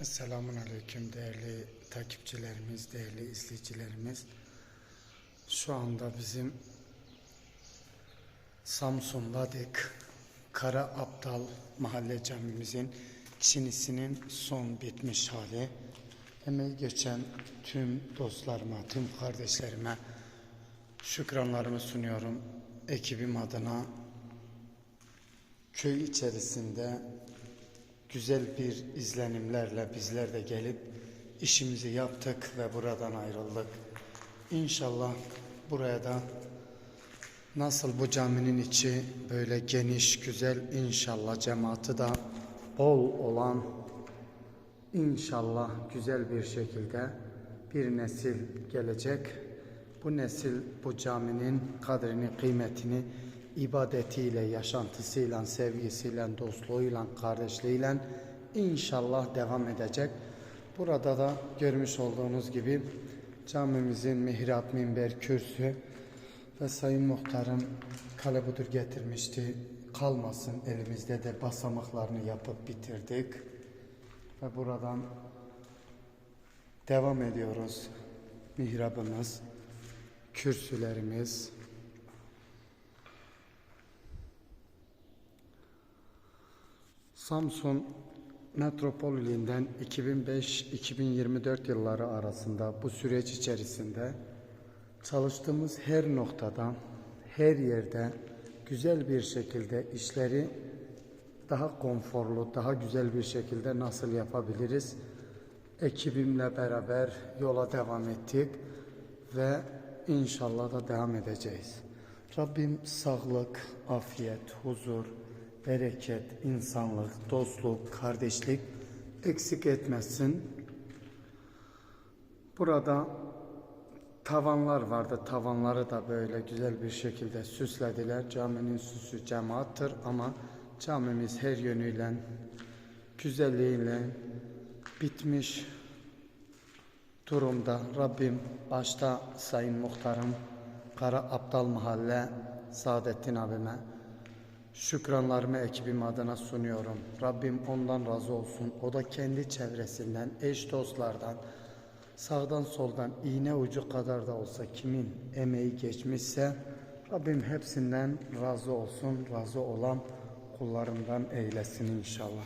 Esselamun Aleyküm değerli takipçilerimiz, değerli izleyicilerimiz. Şu anda bizim Samsun Ladik Kara Aptal Mahalle Camimizin çinisinin son bitmiş hali. Emeği geçen tüm dostlarıma, tüm kardeşlerime şükranlarımı sunuyorum. Ekibim adına köy içerisinde güzel bir izlenimlerle bizler de gelip işimizi yaptık ve buradan ayrıldık. İnşallah buraya da nasıl bu caminin içi böyle geniş, güzel inşallah cemaati da bol olan inşallah güzel bir şekilde bir nesil gelecek. Bu nesil bu caminin kadrini, kıymetini ibadetiyle, yaşantısıyla, sevgisiyle, dostluğuyla, kardeşliğiyle inşallah devam edecek. Burada da görmüş olduğunuz gibi camimizin mihrap, minber, kürsü ve Sayın Muhtarım kale budur getirmişti. Kalmasın elimizde de basamaklarını yapıp bitirdik. Ve buradan devam ediyoruz. Mihrabımız, kürsülerimiz, Samsun Metropol ilinden 2005-2024 yılları arasında bu süreç içerisinde çalıştığımız her noktada, her yerde güzel bir şekilde işleri daha konforlu, daha güzel bir şekilde nasıl yapabiliriz? Ekibimle beraber yola devam ettik ve inşallah da devam edeceğiz. Rabbim sağlık, afiyet, huzur, bereket, insanlık, dostluk, kardeşlik eksik etmesin. Burada tavanlar vardı. Tavanları da böyle güzel bir şekilde süslediler. Caminin süsü cemaattır ama camimiz her yönüyle güzelliğiyle bitmiş durumda. Rabbim başta Sayın Muhtarım Kara Aptal Mahalle Saadettin abime şükranlarımı ekibim adına sunuyorum. Rabbim ondan razı olsun. O da kendi çevresinden, eş dostlardan, sağdan soldan iğne ucu kadar da olsa kimin emeği geçmişse Rabbim hepsinden razı olsun, razı olan kullarından eylesin inşallah.